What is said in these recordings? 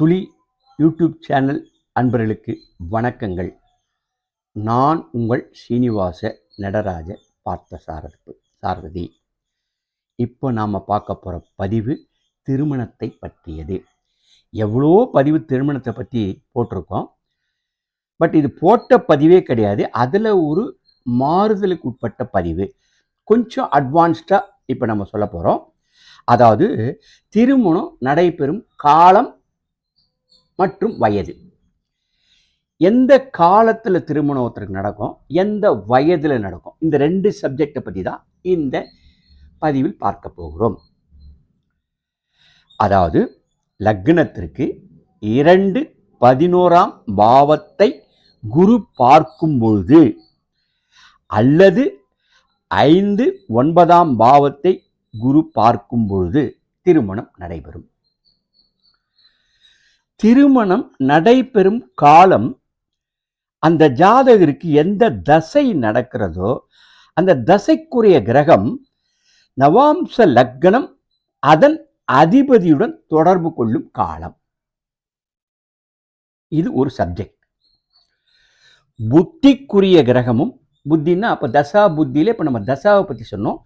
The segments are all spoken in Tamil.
துளி யூடியூப் சேனல் அன்பர்களுக்கு வணக்கங்கள். நான் உங்கள் சீனிவாச நடராஜ பார்த்த சாரதி சாரதி. இப்போ நாம் பார்க்க போகிற பதிவு திருமணத்தை பற்றியது. எவ்வளோ பதிவு திருமணத்தை பற்றி போட்டிருக்கோம். பட் இது போட்ட பதிவே கிடையாது. அதில் ஒரு மாறுதலுக்கு உட்பட்ட பதிவு. கொஞ்சம் அட்வான்ஸ்டாக இப்போ நம்ம சொல்ல போகிறோம் அதாவது திருமணம் நடைபெறும் காலம் மற்றும் வயது. எந்த காலத்தில் திருமணம் ஒருத்தருக்கு நடக்கும் எந்த வயதில் நடக்கும் இந்த ரெண்டு சப்ஜெக்டை பற்றி தான் இந்த பதிவில் பார்க்க போகிறோம். அதாவது லக்னத்திற்கு இரண்டு பதினோராம் பாவத்தை குரு பார்க்கும் பொழுது அல்லது ஐந்து ஒன்பதாம் பாவத்தை குரு பார்க்கும் பொழுது திருமணம் நடைபெறும். திருமணம் நடைபெறும் காலம் அந்த ஜாதகருக்கு எந்த தசை நடக்கிறதோ அந்த தசைக்குரிய கிரகம் நவாம்ச லக்னம் அதன் அதிபதியுடன் தொடர்பு கொள்ளும் காலம். இது ஒரு சப்ஜெக்ட் புத்திக்குரிய கிரகமும் புத்தின்னா அப்போ தசா புத்தியில இப்போ நம்ம தசாவை பற்றி சொன்னோம்.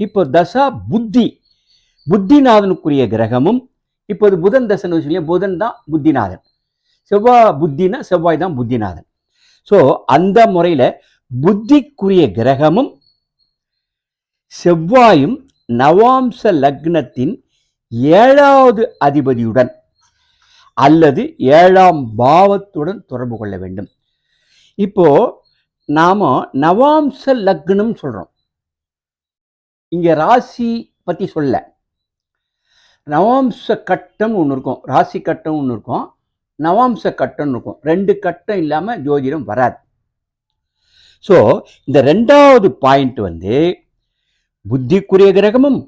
இப்போ தசா புத்தி புத்திநாதனுக்குரிய கிரகமும் இப்போது புதன் தசைன்னு வச்சுக்கோங்க புதன் தான் புத்திநாதன். செவ்வாய் புத்தினா செவ்வாய் தான் புத்திநாதன். ஸோ அந்த முறையில் புத்திக்குரிய கிரகமும் செவ்வாயும் நவாம்ச லக்னத்தின் ஏழாவது அதிபதியுடன் அல்லது ஏழாம் பாவத்துடன் தொடர்பு கொள்ள வேண்டும். இப்போ நாம நவாம்ச லக்னம் சொல்றோம். இங்க ராசி பத்தி சொல்ல. நவாம்ச கட்டம்னு ஒன்று இருக்கும். ராசி கட்டம் ஒன்று இருக்கும். நவாம்ச கட்டம்னு இருக்கும். ரெண்டு கட்டம் இல்லாமல் ஜோதிடம் வராது. ஸோ இந்த ரெண்டாவது பாயிண்ட் வந்து புத்திக்குரிய கிரகமும்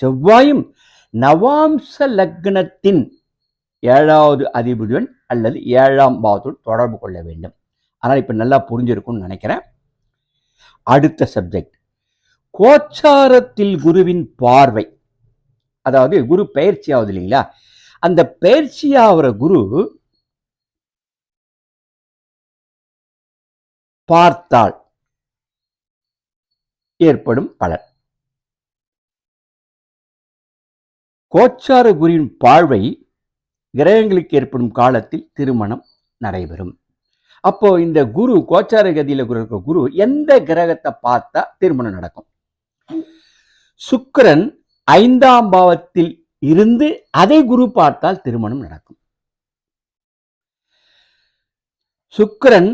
செவ்வாயும் நவாம்ச லக்னத்தின் ஏழாவது அதிபதியுடன் அல்லது ஏழாம் பாவத்துடன் தொடர்பு கொள்ள வேண்டும். ஆனால் இப்போ நல்லா புரிஞ்சிருக்கும்னு நினைக்கிறேன். அடுத்த சப்ஜெக்ட் கோச்சாரத்தில் குருவின் பார்வை. அதாவது குரு பயிற்சி ஆகுது இல்லைங்களா? அந்த பயிற்சி ஆகிற குரு பார்த்தால் ஏற்படும் பலன். கோச்சார குருவின் பார்வை கிரகங்களுக்கு ஏற்படும் காலத்தில் திருமணம் நடைபெறும். அப்போ இந்த குரு கோச்சார கதியில் குரு இருக்க குரு எந்த கிரகத்தை பார்த்தா திருமணம் நடக்கும்? சுக்கிரன் ஐந்தாம் பாவத்தில் இருந்து அதை குரு பார்த்தால் திருமணம் நடக்கும். சுக்கரன்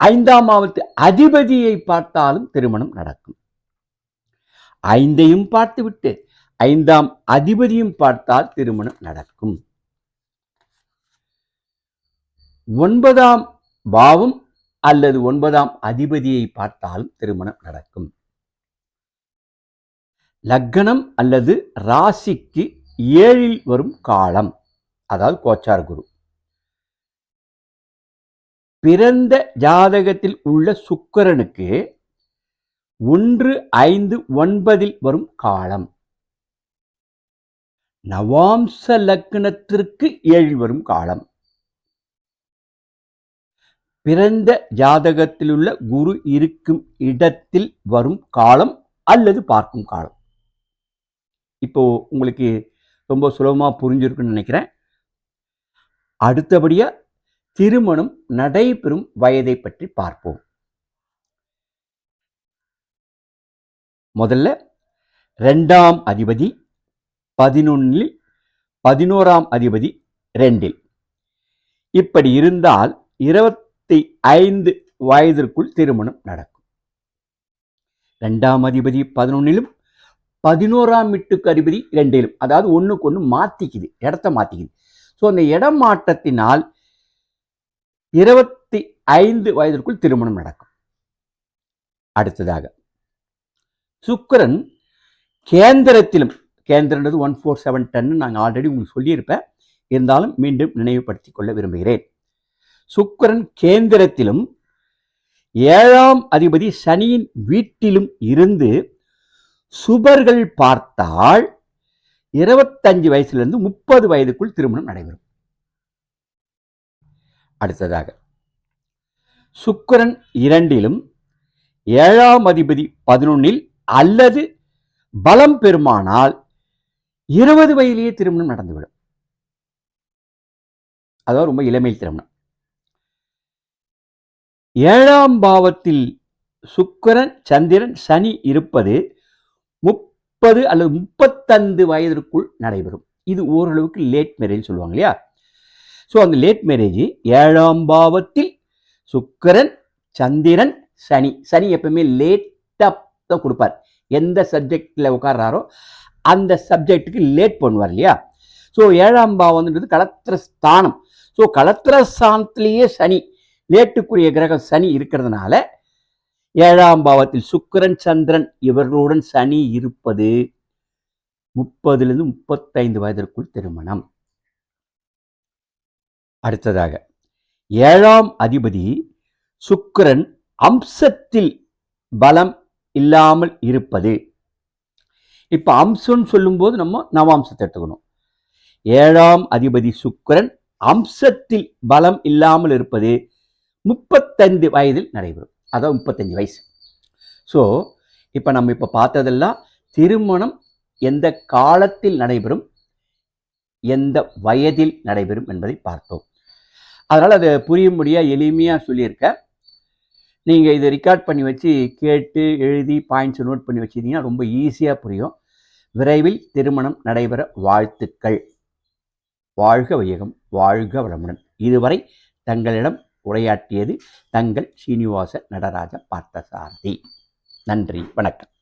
ஐந்தாம் பாவத்து அதிபதியை பார்த்தாலும் திருமணம் நடக்கும். ஐந்தையும் பார்த்துவிட்டு ஐந்தாம் அதிபதியும் பார்த்தால் திருமணம் நடக்கும். ஒன்பதாம் பாவம் அல்லது ஒன்பதாம் அதிபதியை பார்த்தாலும் திருமணம் நடக்கும். லக்னம் அல்லது ராசிக்கு ஏழில் வரும் காலம். அதாவது கோச்சார குரு. பிறந்த ஜாதகத்தில் உள்ள சுக்கரனுக்கு ஒன்று ஐந்து ஒன்பதில் வரும் காலம். நவாம்ச லக்னத்திற்கு ஏழில் வரும் காலம். பிறந்த ஜாதகத்தில் உள்ள குரு இருக்கும் இடத்தில் வரும் காலம் அல்லது பார்க்கும் காலம். இப்போ உங்களுக்கு ரொம்ப சுலபமாக புரிஞ்சிருக்குன்னு நினைக்கிறேன். அடுத்தபடியாக திருமணம் நடைபெறும் வயதை பற்றி பார்ப்போம். முதல்ல ரெண்டாம் அதிபதி பதினொன்னில் பதினோராம் அதிபதி ரெண்டில் இப்படி இருந்தால் இருபத்தி ஐந்து வயதிற்குள் திருமணம் நடக்கும். ரெண்டாம் அதிபதி பதினொன்னிலும் பதினோராம் வீட்டுக்கு அதிபதி ரெண்டிலும் அதாவது ஒன்றுக்கு ஒன்று மாற்றிக்குது இடத்த மாற்றிக்குது ஸோ அந்த இடம் மாற்றத்தினால் இருபத்தி ஐந்து வயதிற்குள் திருமணம் நடக்கும். அடுத்ததாக சுக்கிரன் கேந்திரத்திலும் கேந்திரன்றது ஒன் ஃபோர் செவன் டென்னு நாங்கள் ஆல்ரெடி உங்களுக்கு சொல்லியிருப்பேன். இருந்தாலும் மீண்டும் நினைவுபடுத்திக் கொள்ள விரும்புகிறேன். சுக்கிரன் கேந்திரத்திலும் ஏழாம் அதிபதி சனியின் வீட்டிலும் இருந்து சுபர்கள் பார்த்தால் இருபத்தஞ்சு வயசுலேருந்து முப்பது வயதுக்குள் திருமணம் நடைபெறும். அடுத்ததாக சுக்கரன் இரண்டிலும் ஏழாம் அதிபதி பதினொன்னில் அல்லது பலம் பெருமானால் இருபது வயதிலேயே திருமணம் நடந்துவிடும். அதாவது ரொம்ப இளமையில் திருமணம். ஏழாம் பாவத்தில் சுக்கரன் சந்திரன் சனி இருப்பது முப்பது அல்லது முப்பத்தந்து வயதிற்குள் நடைபெறும். இது ஓரளவுக்கு லேட் மேரேஜ் சொல்லுவாங்க இல்லையா? ஸோ அந்த லேட் மேரேஜ் ஏழாம் பாவத்தில் சுக்கிரன் சந்திரன் சனி. சனி எப்பவுமே லேட்டாக தான் கொடுப்பார். எந்த சப்ஜெக்டில் உட்கார்றாரோ அந்த சப்ஜெக்ட்டுக்கு லேட் பண்ணுவார் இல்லையா? ஸோ ஏழாம் பாவம்ன்றது களத்திர ஸ்தானம். ஸோ களத்திர ஸ்தானத்திலேயே சனி லேட்டுக்குரிய கிரகம் சனி இருக்கிறதுனால ஏழாம் பாவத்தில் சுக்கிரன் சந்திரன் இவர்களுடன் சனி இருப்பது முப்பதுலேருந்து முப்பத்தைந்து வயதிற்குள் திருமணம். அடுத்ததாக ஏழாம் அதிபதி சுக்கிரன் அம்சத்தில் பலம் இல்லாமல் இருப்பது. இப்போ அம்சம்னு சொல்லும்போது நம்ம நவாம்சத்தை எடுத்துக்கணும். ஏழாம் அதிபதி சுக்கிரன் அம்சத்தில் பலம் இல்லாமல் இருப்பது முப்பத்தைந்து வயதில் நடைபெறும். அதான் முப்பத்தஞ்சு வயசு. ஸோ இப்போ நம்ம இப்போ பார்த்ததெல்லாம் திருமணம் எந்த காலத்தில் நடைபெறும்? எந்த வயதில் நடைபெறும் என்பதை பார்த்தோம். அதனால் அதை புரியும்படியாக எளிமையாக சொல்லியிருக்க. நீங்கள் இதை ரெக்கார்ட் பண்ணி வச்சு கேட்டு எழுதி பாயிண்ட்ஸ் நோட் பண்ணி வச்சிருந்தீங்கன்னா ரொம்ப ஈஸியாக புரியும். விரைவில் திருமணம் நடைபெற வாழ்த்துக்கள். வாழ்க வையகம் வாழ்க வளமுடன். இதுவரை தங்களிடம் உரையாற்றியது தங்கள் சீனிவாச நடராஜ பார்த்தசாரதி. நன்றி வணக்கம்.